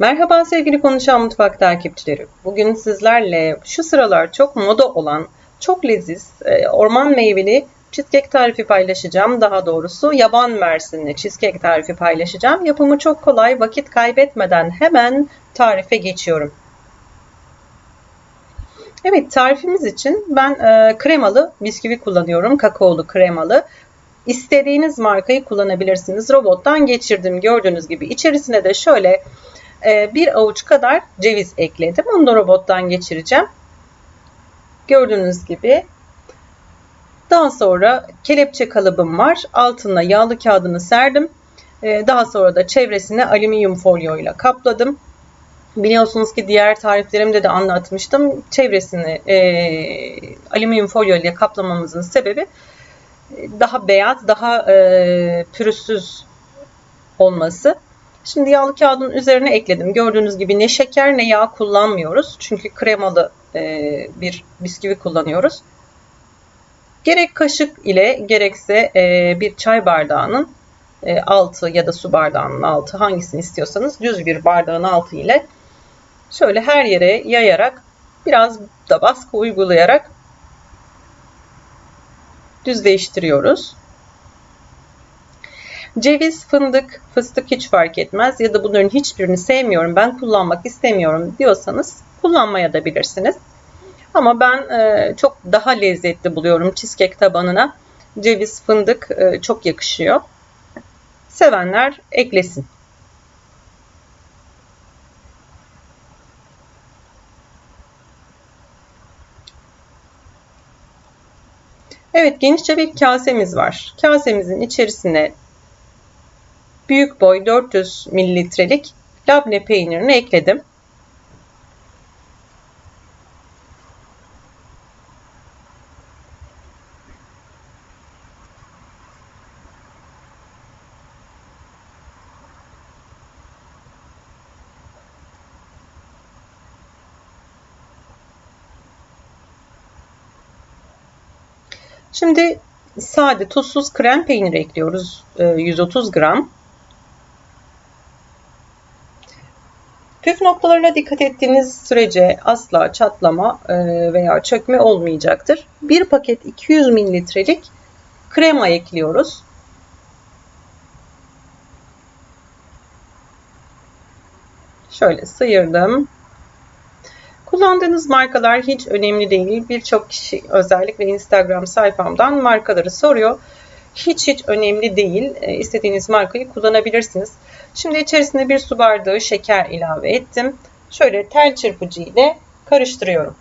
Merhaba sevgili Konuşan Mutfak takipçileri. Bugün sizlerle şu sıralar çok moda olan, çok leziz, e, orman meyveli cheesecake tarifi paylaşacağım. Daha doğrusu yaban mersinli cheesecake tarifi paylaşacağım. Yapımı çok kolay, vakit kaybetmeden hemen tarife geçiyorum. Evet tarifimiz için ben e, kremalı bisküvi kullanıyorum. Kakaolu kremalı. İstediğiniz markayı kullanabilirsiniz. Robottan geçirdim gördüğünüz gibi. İçerisine de şöyle e, bir avuç kadar ceviz ekledim. Onu da robottan geçireceğim. Gördüğünüz gibi. Daha sonra kelepçe kalıbım var. Altına yağlı kağıdını serdim. E, daha sonra da çevresine alüminyum folyo ile kapladım. Biliyorsunuz ki diğer tariflerimde de anlatmıştım. Çevresini e, alüminyum folyo ile kaplamamızın sebebi daha beyaz, daha e, pürüzsüz olması. Şimdi yağlı kağıdın üzerine ekledim. Gördüğünüz gibi ne şeker ne yağ kullanmıyoruz. Çünkü kremalı e, bir bisküvi kullanıyoruz. Gerek kaşık ile gerekse e, bir çay bardağının e, altı ya da su bardağının altı hangisini istiyorsanız düz bir bardağın altı ile şöyle her yere yayarak biraz da baskı uygulayarak düzleştiriyoruz. Ceviz, fındık, fıstık hiç fark etmez ya da bunların hiçbirini sevmiyorum, ben kullanmak istemiyorum diyorsanız kullanmaya da bilirsiniz. Ama ben e, çok daha lezzetli buluyorum cheesecake tabanına. Ceviz, fındık e, çok yakışıyor. Sevenler eklesin. Evet genişçe bir kasemiz var. Kasemizin içerisine büyük boy 400 mililitrelik labne peynirini ekledim. Şimdi sade tuzsuz krem peynir ekliyoruz. 130 e, gram. Püf noktalarına dikkat ettiğiniz sürece asla çatlama e, veya çökme olmayacaktır. Bir paket 200 mililitrelik krema ekliyoruz. Şöyle sıyırdım. Kullandığınız markalar hiç önemli değil. Birçok kişi özellikle Instagram sayfamdan markaları soruyor. Hiç hiç önemli değil. E, istediğiniz markayı kullanabilirsiniz. Şimdi içerisine bir su bardağı şeker ilave ettim. Şöyle tel çırpıcı ile karıştırıyorum.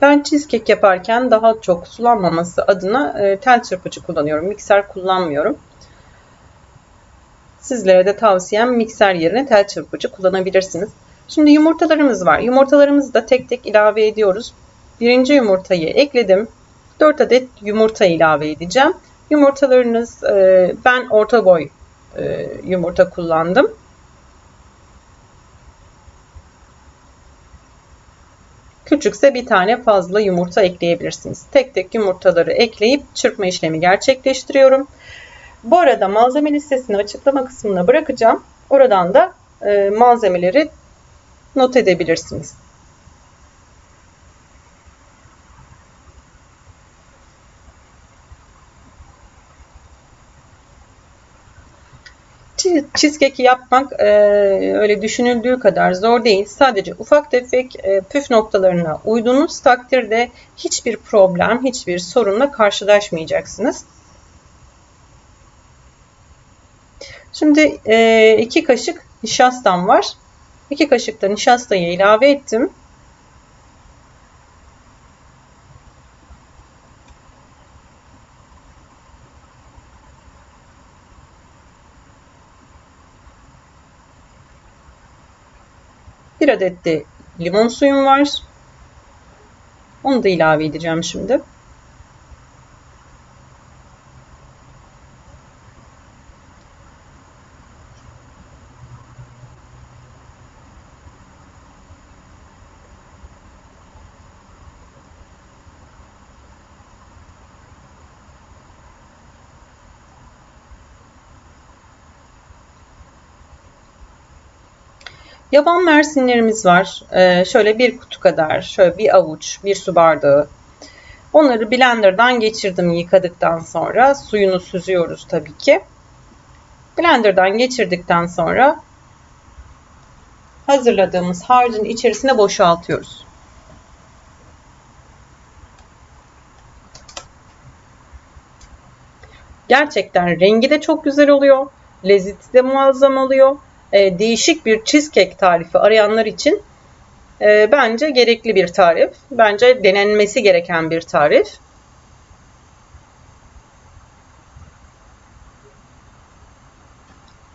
Ben cheesecake yaparken daha çok sulanmaması adına e, tel çırpıcı kullanıyorum. Mikser kullanmıyorum. Sizlere de tavsiyem mikser yerine tel çırpıcı kullanabilirsiniz. Şimdi yumurtalarımız var. Yumurtalarımızı da tek tek ilave ediyoruz. Birinci yumurtayı ekledim. 4 adet yumurta ilave edeceğim. Yumurtalarınız e, ben orta boy e, yumurta kullandım. Küçükse bir tane fazla yumurta ekleyebilirsiniz. Tek tek yumurtaları ekleyip çırpma işlemi gerçekleştiriyorum. Bu arada malzeme listesini açıklama kısmına bırakacağım. Oradan da e, malzemeleri not edebilirsiniz. Cheesecake yapmak e, öyle düşünüldüğü kadar zor değil. Sadece ufak tefek e, püf noktalarına uyduğunuz takdirde hiçbir problem, hiçbir sorunla karşılaşmayacaksınız. Şimdi e, iki kaşık nişastam var. İki kaşık da nişastayı ilave ettim. Bir adet de limon suyum var. Onu da ilave edeceğim şimdi. Yaban mersinlerimiz var. Ee, şöyle bir kutu kadar, şöyle bir avuç, bir su bardağı. Onları blenderdan geçirdim yıkadıktan sonra. Suyunu süzüyoruz tabii ki. Blenderdan geçirdikten sonra hazırladığımız harcın içerisine boşaltıyoruz. Gerçekten rengi de çok güzel oluyor. Lezzeti de muazzam oluyor. Ee, değişik bir cheesecake tarifi arayanlar için e, bence gerekli bir tarif. Bence denenmesi gereken bir tarif.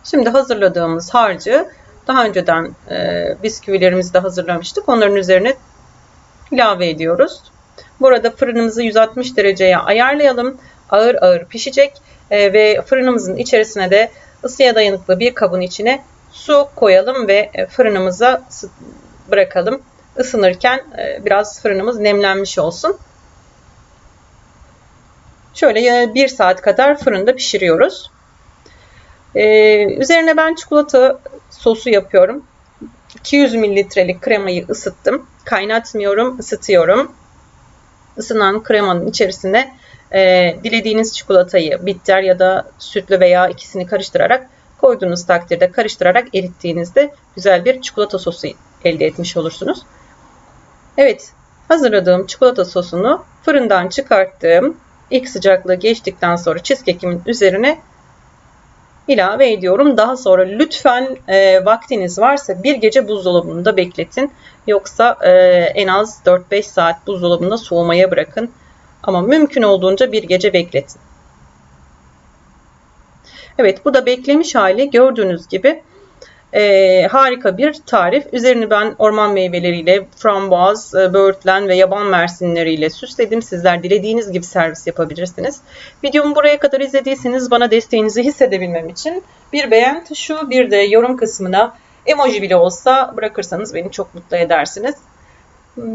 Şimdi hazırladığımız harcı daha önceden e, bisküvilerimizi de hazırlamıştık. Onların üzerine ilave ediyoruz. Burada fırınımızı 160 dereceye ayarlayalım. Ağır ağır pişecek e, ve fırınımızın içerisine de ısıya dayanıklı bir kabın içine su koyalım ve e, fırınımıza bırakalım. Isınırken e, biraz fırınımız nemlenmiş olsun. Şöyle bir saat kadar fırında pişiriyoruz. Ee, üzerine ben çikolata sosu yapıyorum. 200 mililitrelik kremayı ısıttım. Kaynatmıyorum, ısıtıyorum. Isınan kremanın içerisine e, dilediğiniz çikolatayı bitter ya da sütlü veya ikisini karıştırarak koyduğunuz takdirde karıştırarak erittiğinizde güzel bir çikolata sosu elde etmiş olursunuz. Evet, hazırladığım çikolata sosunu fırından çıkarttım. İlk sıcaklığı geçtikten sonra cheesecake'imin üzerine ilave ediyorum. Daha sonra lütfen e, vaktiniz varsa bir gece buzdolabında bekletin. Yoksa e, en az 4-5 saat buzdolabında soğumaya bırakın. Ama mümkün olduğunca bir gece bekletin. Evet bu da beklemiş hali gördüğünüz gibi e, harika bir tarif. Üzerini ben orman meyveleriyle, frambuaz, e, böğürtlen ve yaban mersinleriyle süsledim. Sizler dilediğiniz gibi servis yapabilirsiniz. Videomu buraya kadar izlediyseniz bana desteğinizi hissedebilmem için bir beğen tuşu bir de yorum kısmına emoji bile olsa bırakırsanız beni çok mutlu edersiniz.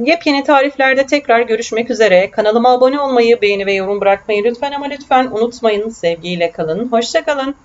Yepyeni tariflerde tekrar görüşmek üzere. Kanalıma abone olmayı, beğeni ve yorum bırakmayı lütfen ama lütfen unutmayın. Sevgiyle kalın. Hoşçakalın.